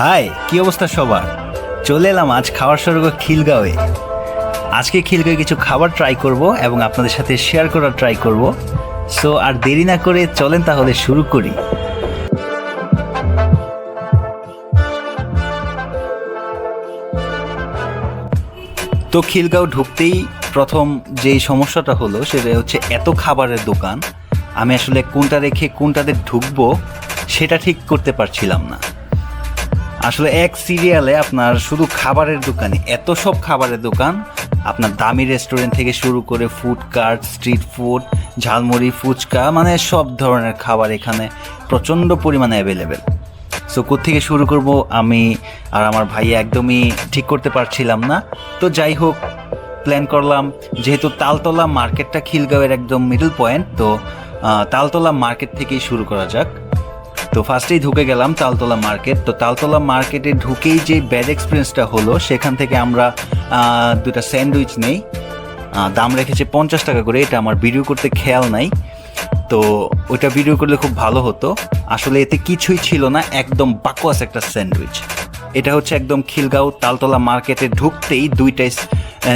High, কি অবস্থা সবার? চলে এলাম আজ খাওয়ার স্বর্গ খিলগাঁওয়ে। আজকে খিলগাঁওয়ে কিছু খাবার ট্রাই করব এবং আপনাদের সাথে শেয়ার করার ট্রাই করব। সো আর দেরি না করে চলেন তাহলে শুরু করি। তো খিলগাঁও ঢুকতেই প্রথম যেই সমস্যাটা হলো, সেটা হচ্ছে এত খাবারের দোকান। আমি আসলে কোনটা রেখে কোনটাতে ঢুকবো সেটা ঠিক করতে পারছিলাম না। আসলে এক সিরিয়ালে আপনার শুধু খাবারের দোকানে এত সব খাবারের দোকান, আপনার দামি রেস্টুরেন্ট থেকে শুরু করে food cart street food jhalmuri, fuchka মানে সব ধরনের খাবার এখানে প্রচণ্ড পরিমাণে অ্যাভেলেবেল সো থেকে শুরু করব আমি আর আমার ভাই একদমই ঠিক করতে পারছিলাম না। তো যাই হোক প্ল্যান করলাম, যেহেতু তালতলা মার্কেটটা খিলগাঁওয়ের একদম মিডল পয়েন্ট তো তালতলা মার্কেট থেকেই শুরু করা যাক। তো ফার্স্টেই ঢুকে গেলাম তালতলা মার্কেট তো তালতলা মার্কেটে ঢুকেই যে ব্যাড এক্সপিরিয়েন্সটা হলো, সেখান থেকে আমরা দুটা স্যান্ডউইচ নেই। দাম রেখেছে পঞ্চাশ টাকা করে, এটা আমার ভিডিও করতে খেয়াল নাই। তো ওইটা ভিডিও করলে খুব ভালো হতো। আসলে এতে কিছুই ছিল না, একদম বাকোয়াস একটা স্যান্ডউইচ এটা হচ্ছে একদম খিলগাঁও তালতলা মার্কেটে ঢুকতেই দুইটাই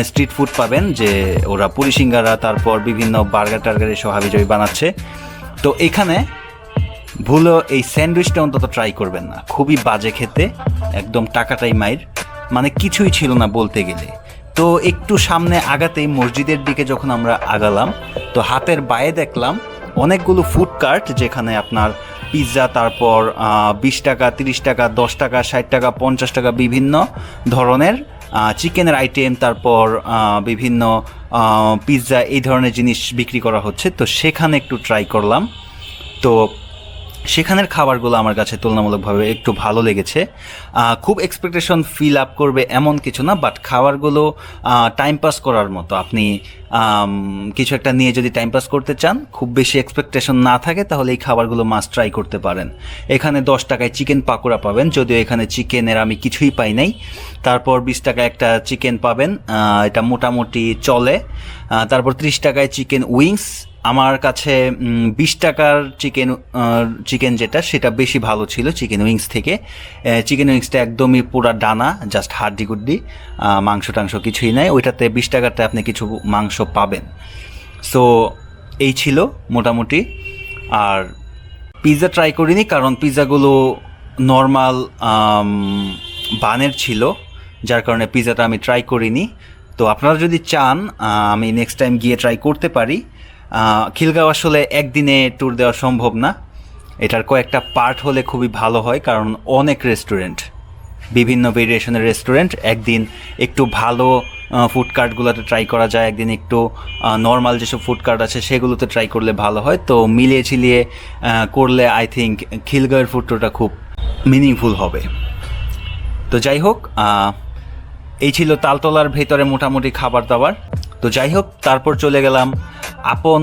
স্ট্রিট ফুড পাবেন, যে ওরা পুরি সিঙ্গারা তারপর বিভিন্ন বার্গার টার্গার এসব হাবিজাবি বানাচ্ছে। তো এখানে ভুলও এই স্যান্ডউইচটা অন্তত ট্রাই করবেন না। খুবই বাজে খেতে, একদম টাকাটাই মাইর মানে কিছুই ছিল না বলতে গেলে। তো একটু সামনে আগাতেই মসজিদের দিকে যখন আমরা আগালাম, তো হাতের বায়ে দেখলাম অনেকগুলো ফুড কার্ট যেখানে আপনার পিৎজা তারপর বিশ টাকা, তিরিশ টাকা, দশ টাকা, ষাট টাকা, পঞ্চাশ টাকা বিভিন্ন ধরনের চিকেনের আইটেম তারপর বিভিন্ন পিৎজা এই ধরনের জিনিস বিক্রি করা হচ্ছে। তো সেখানে একটু ট্রাই করলাম। তো সেখানের খাবারগুলো আমার কাছে তুলনামূলকভাবে একটু ভালো লেগেছে। খুব এক্সপেকটেশন ফিল আপ করবে এমন কিছু না বাট খাবারগুলো টাইম পাস করার মতো। আপনি কিছু একটা নিয়ে যদি টাইম পাস করতে চান, খুব বেশি এক্সপেকটেশন না থাকে, তাহলে এই খাবারগুলো মাস্ট ট্রাই করতে পারেন। এখানে দশ টাকায় চিকেন পাকোড়া পাবেন, যদিও এখানে চিকেনের আমি কিছুই পাই নাই। তারপর বিশ টাকায় একটা চিকেন পাবেন এটা মোটামুটি চলে। তারপর ত্রিশ টাকায় চিকেন উইংস আমার কাছে বিশ টাকার চিকেন চিকেন যেটা, সেটা বেশি ভালো ছিল চিকেন উইংস থেকে। চিকেন উইংসটা একদমই পুরা ডানা, জাস্ট হাড্ডি গুড্ডি মাংস টাংস কিছুই নাই। ওইটাতে বিশ টাকাতে আপনি কিছু মাংস পাবেন। সো, এই ছিল মোটামুটি। আর পিৎজা ট্রাই করিনি, কারণ পিৎজাগুলো নর্মাল বানের ছিল, যার কারণে পিৎজাটা আমি ট্রাই করিনি। তো আপনারা যদি চান আমি নেক্সট টাইম গিয়ে ট্রাই করতে পারি খিলগাঁও আসলে একদিনে ট্যুর দেওয়া সম্ভব না। এটার কয়েকটা পার্ট হলে খুবই ভালো হয় কারণ অনেক রেস্টুরেন্ট বিভিন্ন ভেরিয়েশনের রেস্টুরেন্ট একদিন একটু ভালো ফুড কার্টগুলোতে ট্রাই করা যায় একদিন একটু নর্মাল যেসব ফুড কার্ট আছে সেগুলোতে ট্রাই করলে ভালো হয়। তো মিলিয়ে আহ, করলে আই থিঙ্ক খিলগাঁওয়ের ফুড টুরটা খুব মিনিংফুল হবে। তো যাই হোক এই ছিল তালতলার ভেতরে মোটামুটি খাবার দাবার। তো যাই হোক তারপর চলে গেলাম আপন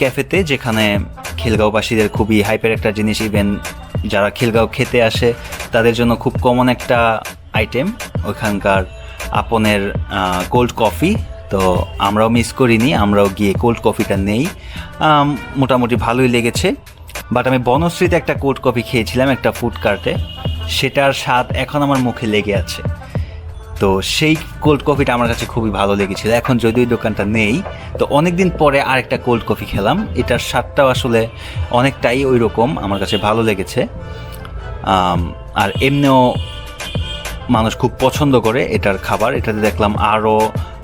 ক্যাফেতে যেখানে খিলগাঁওবাসীদের খুবই হাইপের একটা জিনিস ইভেন যারা খিলগাঁও খেতে আসে, তাদের জন্য খুব কমন একটা আইটেম ওইখানকার আপনের কোল্ড কফি তো আমরাও মিস করিনি, আমরাও গিয়ে কোল্ড কফিটা নেই। মোটামুটি ভালোই লেগেছে। বাট আমি বনশ্রীতে একটা কোল্ড কফি খেয়েছিলাম একটা ফুড কার্টে সেটার স্বাদ এখন আমার মুখে লেগে আছে। তো সেই কোল্ড কফিটা আমার কাছে খুবই ভালো লেগেছিল। এখন যদিও দোকানটা নেই, তো অনেক দিন পরে আরেকটা কোল্ড কফি খেলাম। এটার স্বাদটাও আসলে অনেকটাই ওই রকম আমার কাছে ভালো লেগেছে। আর এমনিও মানুষ খুব পছন্দ করে এটার খাবার। এটাতে দেখলাম আরও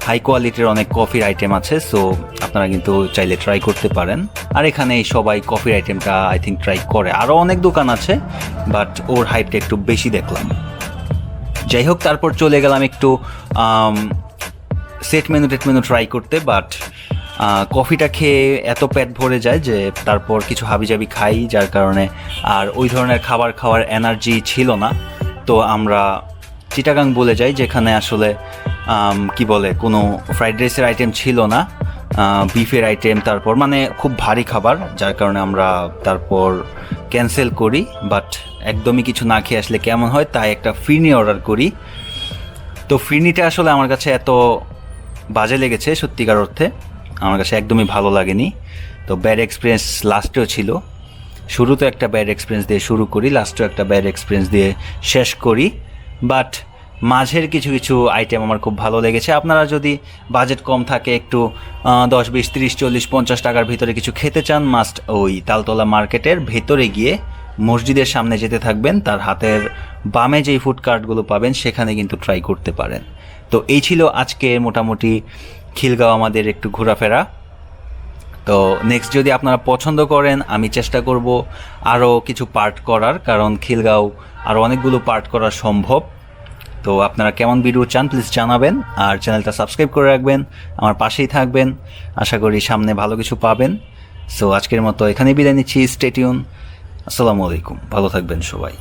হাই কোয়ালিটির অনেক কফির আইটেম আছে সো আপনারা কিন্তু চাইলে ট্রাই করতে পারেন। আর এখানে সবাই কফির আইটেমটা আই থিঙ্ক ট্রাই করে। আরও অনেক দোকান আছে বাট ওর হাইপটা একটু বেশি দেখলাম। যাই হোক, তারপর চলে গেলাম একটু সেট মেনু টেট মেনু ট্রাই করতে বাট কফিটা খেয়ে এত পেট ভরে যায় যে তারপর কিছু হাবিজাবি খাই, যার কারণে আর ওই ধরনের খাবার খাওয়ার এনার্জি ছিল না। তো আমরা চিটাগাং বলে যাই, যেখানে আসলে কি বলে, কোনো ফ্রাইড রাইসের আইটেম ছিল না। বিফের আইটেম তারপর মানে খুব ভারী খাবার, যার কারণে আমরা তারপর ক্যান্সেল করি বাট একদমই কিছু না খেয়ে আসলে কেমন হয়, তাই একটা ফিরনি অর্ডার করি। তো ফিরনিটা আসলে আমার কাছে এত বাজে লেগেছে, সত্যিকার অর্থে। আমার কাছে একদমই ভালো লাগেনি। তো ব্যাড এক্সপিরিয়েন্স লাস্টেও ছিল। শুরুতে একটা ব্যাড এক্সপিরিয়েন্স দিয়ে শুরু করি লাস্টেও একটা ব্যাড এক্সপিরিয়েন্স দিয়ে শেষ করি। বাট মাঝের কিছু কিছু আইটেম আমার খুব ভালো লেগেছে। আপনারা যদি বাজেট কম থাকে একটু দশ বিশ, তিরিশ, চল্লিশ, পঞ্চাশ টাকার ভিতরে কিছু খেতে চান মাস্ট ওই তালতলা মার্কেটের ভেতরে গিয়ে মসজিদের সামনে যেতে থাকবেন, তার হাতের বামে যেই ফুড কার্টগুলো পাবেন, সেখানে কিন্তু ট্রাই করতে পারেন। তো এই ছিল আজকে মোটামুটি খিলগাঁও আমাদের একটু ঘোরাফেরা। তো নেক্সট যদি আপনারা পছন্দ করেন, আমি চেষ্টা করব আরও কিছু পার্ট করার, কারণ খিলগাঁও আরও অনেকগুলো পার্ট করা সম্ভব। তো আপনারা কেমন ভিডিও চান প্লিজ জানাবেন। আর চ্যানেলটা সাবস্ক্রাইব করে রাখবেন, আমার পাশেই থাকবেন। আশা করি সামনে ভালো কিছু পাবেন। সো আজকের মতো এখানেই বিদায় নিচ্ছি। স্টেটিউন আসসালামু আলাইকুম। ভালো থাকবেন সবাই।